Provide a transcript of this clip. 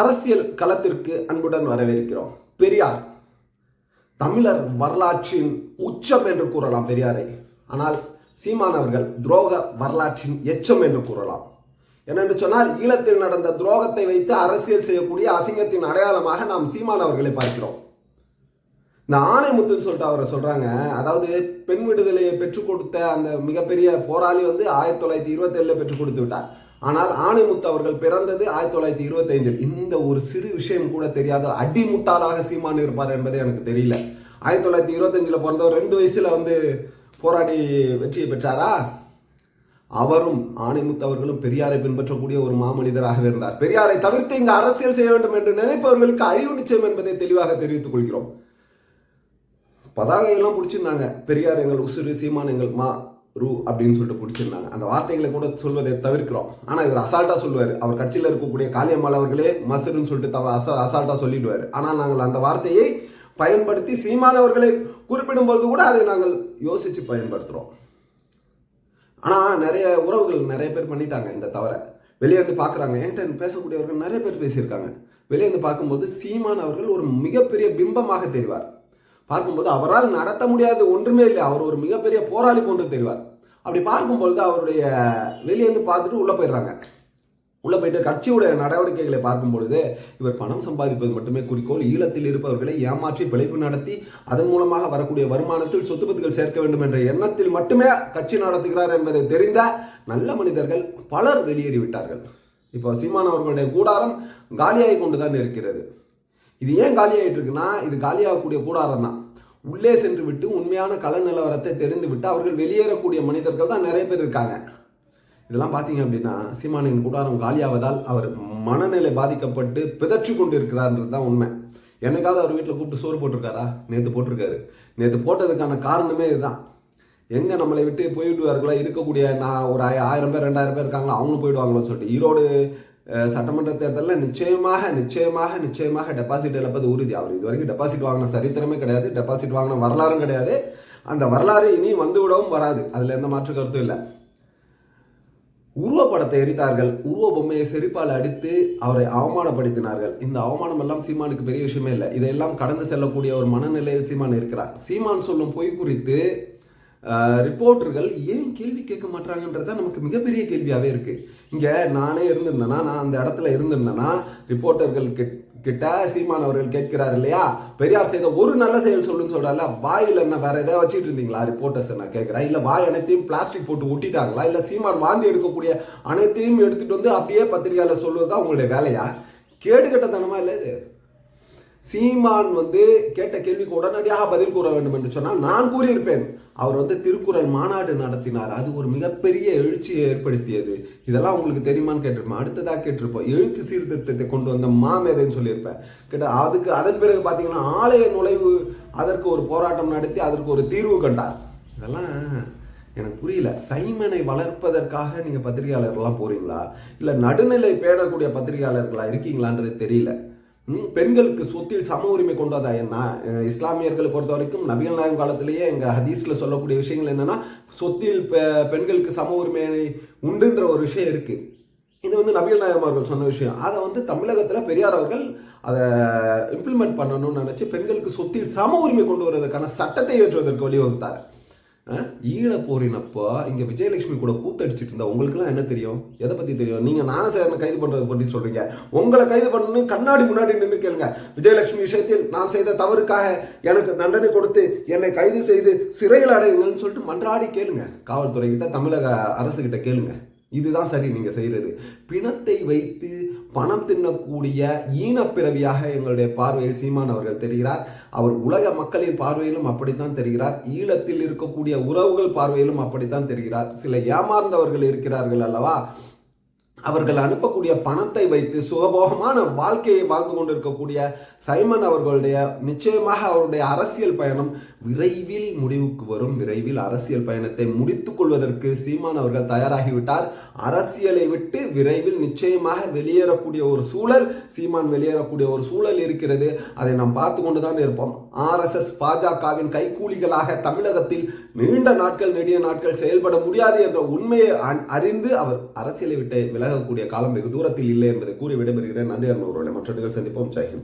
அரசியல் களத்திற்கு அன்புடன் வரவேற்கிறோம். பெரியார் தமிழர் வரலாற்றின் உச்சம் என்று கூறலாம் பெரியாரை. ஆனால் சீமான் அவர்கள் துரோக வரலாற்றின் எச்சம் என்று கூறலாம். என்னென்று சொன்னால் ஈழத்தில் நடந்த துரோகத்தை வைத்து அரசியல் செய்யக்கூடிய அசிங்கத்தின் அடையாளமாக நாம் சீமான் அவர்களை பார்க்கிறோம். இந்த ஆணைமுத்துன்னு சொல்லிட்டு அவரை சொல்றாங்க. அதாவது பெண் விடுதலையை பெற்றுக் கொடுத்த அந்த மிகப்பெரிய போராளி வந்து ஆயிரத்தி தொள்ளாயிரத்தி இருபத்தேழில் பெற்றுக் கொடுத்து விட்டார். ஆனால் ஆணைமுத்து அவர்கள் பிறந்தது ஆயிரத்தி தொள்ளாயிரத்தி இருபத்தைந்தில். இந்த ஒரு சிறு விஷயம் கூட தெரியாத அடிமுட்டாளாக சீமான் இருப்பார் என்பதே எனக்கு தெரியல. ஆயிரத்தி தொள்ளாயிரத்தி இருபத்தஞ்சில் பிறந்தவர் ரெண்டு வயசில் வந்து போராடி வெற்றியை பெற்றாரா? அவரும் ஆணைமுத்து அவர்களும் பெரியாரை பின்பற்றக்கூடிய ஒரு மாமனிதராகவே இருந்தார். பெரியாரை தவிர்த்து இங்கு அரசியல் செய்ய வேண்டும் என்று நினைப்பவர்களுக்கு அறிவு நிச்சயம் என்பதை தெளிவாக தெரிவித்துக் கொள்கிறோம். பதாகையெல்லாம் பிடிச்சிருந்தாங்க. பெரியார் எங்கள் உசுறு சீமான் எங்கள் மா ரூ அப்படின்னு சொல்லிட்டு பிடிச்சிருந்தாங்க. அந்த வார்த்தைகளை கூட சொல்வதை தவிர்க்கிறோம். ஆனால் இவர் அசால்ட்டாக சொல்லுவார். அவர் கட்சியில் இருக்கக்கூடிய காளியம்மாள் அவர்களே மசுருன்னு சொல்லிட்டு தவ அசா அசால்ட்டாக சொல்லிடுவார். ஆனால் நாங்கள் அந்த வார்த்தையை பயன்படுத்தி சீமானவர்களை குறிப்பிடும்போது கூட அதை நாங்கள் யோசித்து பயன்படுத்துகிறோம் ஆனால் நிறைய உறவுகள் நிறைய பேர் பண்ணிட்டாங்க இந்த தவறை. வெளியே வந்து பார்க்குறாங்க என்கிட்ட பேசக்கூடியவர்கள் நிறைய பேர் பேசியிருக்காங்க. வெளியே வந்து பார்க்கும்போது சீமான் அவர்கள் ஒரு மிகப்பெரிய பிம்பமாக தெரிவார். பார்க்கும்போது அவரால் நடத்த முடியாத ஒன்றுமே இல்லை. அவர் ஒரு மிகப்பெரிய போராளி போன்று தெரிவார். அப்படி பார்க்கும்பொழுது அவருடைய வெளியேந்து பார்த்துட்டு உள்ளே போயிடுறாங்க. உள்ளே போயிட்டு கட்சியுடைய நடவடிக்கைகளை பார்க்கும் பொழுது இவர் பணம் சம்பாதிப்பது மட்டுமே குறிக்கோள். ஈழத்தில் இருப்பவர்களை ஏமாற்றி பிழைப்பு நடத்தி அதன் மூலமாக வரக்கூடிய வருமானத்தில் சொத்துப்பத்துகள் சேர்க்க வேண்டும் என்ற எண்ணத்தில் மட்டுமே கட்சி நடத்துகிறார் என்பதை தெரிந்த நல்ல மனிதர்கள் பலர் வெளியேறிவிட்டார்கள். இப்போ சீமான் அவர்களுடைய கூடாரம் காலியாகி கொண்டு தான் இருக்கிறது. இது ஏன் காலியாகிட்டு இருக்குன்னா இது காலியாகக்கூடிய கூடாரம் தான். உள்ளே சென்று விட்டு உண்மையான கல நிலவரத்தை தெரிந்து விட்டு அவர்கள் வெளியேறக்கூடிய மனிதர்கள் தான் நிறைய பேர் இருக்காங்க. இதெல்லாம் பார்த்தீங்க அப்படின்னா சீமானின் கூடாரம் காலியாவதால் அவர் மனநிலை பாதிக்கப்பட்டு பிதற்றி கொண்டு இருக்கிறார்ன்றது தான் உண்மை. என்னைக்காவது அவர் வீட்டில் கூப்பிட்டு சோறு போட்டிருக்காரா? நேற்று போட்டிருக்காரு. நேற்று போட்டதுக்கான காரணமே இதுதான். எங்கே நம்மளை விட்டு போயிடுவார்களா? இருக்கக்கூடிய நான் ஒரு ஆயிரம் பேர் ரெண்டாயிரம் பேர் இருக்காங்களோ? அவங்களும் போயிடுவாங்களோன்னு சொல்லிட்டு. ஈரோடு சட்டமன்ற தேர்தலில் நிச்சயமாக நிச்சயமாக நிச்சயமாக டெபாசிட் இழப்பது உறுதி. அவர் இது வரைக்கும் டெபாசிட் வாங்கின சரித்திரமே கிடையாது டெபாசிட் வாங்கின வரலாறும் கிடையாது. அந்த வரலாறு இனி வந்து விடவும் வராது. அதில் எந்த மாற்று கருத்தும் இல்லை. உருவப்படத்தை எரித்தார்கள். உருவ பொம்மையை செருப்பால் அடித்து அவரை அவமானப்படுத்தினார்கள். இந்த அவமானம் எல்லாம் சீமானுக்கு பெரிய விஷயமே இல்லை. இதையெல்லாம் கடந்து செல்லக்கூடிய ஒரு மனநிலையில் சீமான் இருக்கிறார். சீமான் சொல்லும் பொய் குறித்து ரிப்போர்ட்டர்கள் ஏன் கேள்வி கேட்க மாட்டாங்கன்றது நமக்கு மிகப்பெரிய கேள்வியாகவே இருக்குது இங்கே நானே இருந்திருந்தேன்னா நான் அந்த இடத்துல இருந்திருந்தேன்னா ரிப்போர்ட்டர்கள் கிட்ட சீமான் அவர்கள் கேட்கிறார் இல்லையா? பெரியார் செய்த ஒரு நல்ல செயல் சொல்லுன்னு சொல்றாருல வாயில் என்ன வேற ஏதாவது வச்சுட்டு இருந்தீங்களா ரிப்போர்ட்டர்ஸ் நான் கேட்குறேன். இல்லை வாய் அனைத்தையும் பிளாஸ்டிக் போட்டு ஒட்டிட்டாங்களா? இல்லை சீமான் வாந்தி எடுக்கக்கூடிய அனைத்தையும் எடுத்துகிட்டு வந்து அப்படியே பத்திரிகையாளர் சொல்வதுதான் உங்களுடைய வேலையா? கேடுகட்டத்தனமா இல்லை இது? சீமான் வந்து கேட்ட கேள்விக்கு உடனடியாக பதில் கூற வேண்டும் என்று சொன்னால் நான் கூறியிருப்பேன். அவர் வந்து திருக்குறள் மாநாடு நடத்தினார். அது ஒரு மிகப்பெரிய எழுச்சியை ஏற்படுத்தியது. இதெல்லாம் உங்களுக்கு தெரியுமான்னு கேட்டிருப்பேன். அடுத்ததாக கேட்டிருப்போம். எழுத்து சீர்திருத்தத்தை கொண்டு வந்த மாமேதைன்னு சொல்லியிருப்பேன். கேட்ட அதுக்கு அதன் பிறகு பார்த்தீங்கன்னா ஆலய நுழைவு அதற்கு ஒரு போராட்டம் நடத்தி அதற்கு ஒரு தீர்வு கண்டார். இதெல்லாம் எனக்கு புரியல. சைமனை வளர்ப்பதற்காக நீங்கள் பத்திரிகையாளர்கள்லாம் போறீங்களா? இல்லை நடுநிலை பேடக்கூடிய பத்திரிகையாளர்களாக இருக்கீங்களான்றது தெரியல. பெண்களுக்கு சொத்தில் சம உரிமை கொண்டு என்ன? இஸ்லாமியர்களை பொறுத்த வரைக்கும் நபிகள் நாயம் காலத்திலேயே எங்கள் ஹதீஸில் சொல்லக்கூடிய விஷயங்கள் என்னென்னா சொத்தில் பெ- பெண்களுக்கு சம உரிமை உண்டுன்ற ஒரு விஷயம் இருக்குது இது வந்து நபிகள் நாயம் அவர்கள் சொன்ன விஷயம். அதை வந்து தமிழகத்தில் பெரியார் அவர்கள் அதை இம்ப்ளிமெண்ட் பண்ணணும்னு நினச்சி பெண்களுக்கு சொத்தில் சம உரிமை கொண்டு வருவதற்கான சட்டத்தை ஏற்றுவதற்கு வழிவகுத்தார். அஹ், ஈழப் போரினப்போ இங்கே விஜயலட்சுமி கூட கூத்தடிச்சிட்டு இருந்தா உங்களுக்குலாம் என்ன தெரியும்? எதை பற்றி தெரியும்? நீங்கள் ஞானசேகரனை கைது பண்ணுறதை பற்றி சொல்கிறீங்க உங்களை கைது பண்ணணும் கண்ணாடி முன்னாடி நின்று கேளுங்க. விஜயலட்சுமி விஷயத்தில் நான் செய்த தவறுக்காக எனக்கு தண்டனை கொடுத்து என்னை கைது செய்து சிறையில் அடையுங்கன்னு சொல்லிட்டு மன்றாடி கேளுங்க. காவல்துறை கிட்ட தமிழக அரசு கிட்ட கேளுங்க. இதுதான் சரி நீங்கள் செய்கிறது பிணத்தை வைத்து பணம் தின்னக்கூடிய ஈனப்பிறவியாக எங்களுடைய பார்வையில் சீமான் அவர்கள் தெரிகிறார். அவர் உலக மக்களின் பார்வையிலும் அப்படித்தான் தெரிகிறார். ஈழத்தில் இருக்கக்கூடிய உறவுகள் பார்வையிலும் அப்படித்தான் தெரிகிறார். சில ஏமாந்தவர்கள் இருக்கிறார்கள் அல்லவா? அவர்கள் அனுப்பக்கூடிய பணத்தை வைத்து சுகபோகமான வாழ்க்கையை வாழ்ந்து கொண்டிருக்கக்கூடிய சைமன் அவர்களுடைய நிச்சயமாக அவருடைய அரசியல் பயணம் விரைவில் முடிவுக்கு வரும். விரைவில் அரசியல் பயணத்தை முடித்துக் கொள்வதற்கு சீமான் அவர்கள் தயாராகிவிட்டார். அரசியலை விட்டு விரைவில் நிச்சயமாக வெளியேறக்கூடிய ஒரு சூழல் சீமான் வெளியேறக்கூடிய ஒரு சூழல் இருக்கிறது. அதை நாம் பார்த்து கொண்டுதான் இருப்போம். ஆர்எஸ்எஸ் பாஜகவின் கைக்கூலிகளாக தமிழகத்தில் நீண்ட நாட்கள் நெடிய நாட்கள் செயல்பட முடியாது என்ற உண்மையை அறிந்து அவர் அரசியலை விட்டு விலகக்கூடிய காலம் வெகு தூரத்தில் இல்லை என்பதை கூறி விடைபெறுகிறேன். நன்றி அன்பவர்களை மற்ற சந்திப்போம். ஜெயஹிந்த்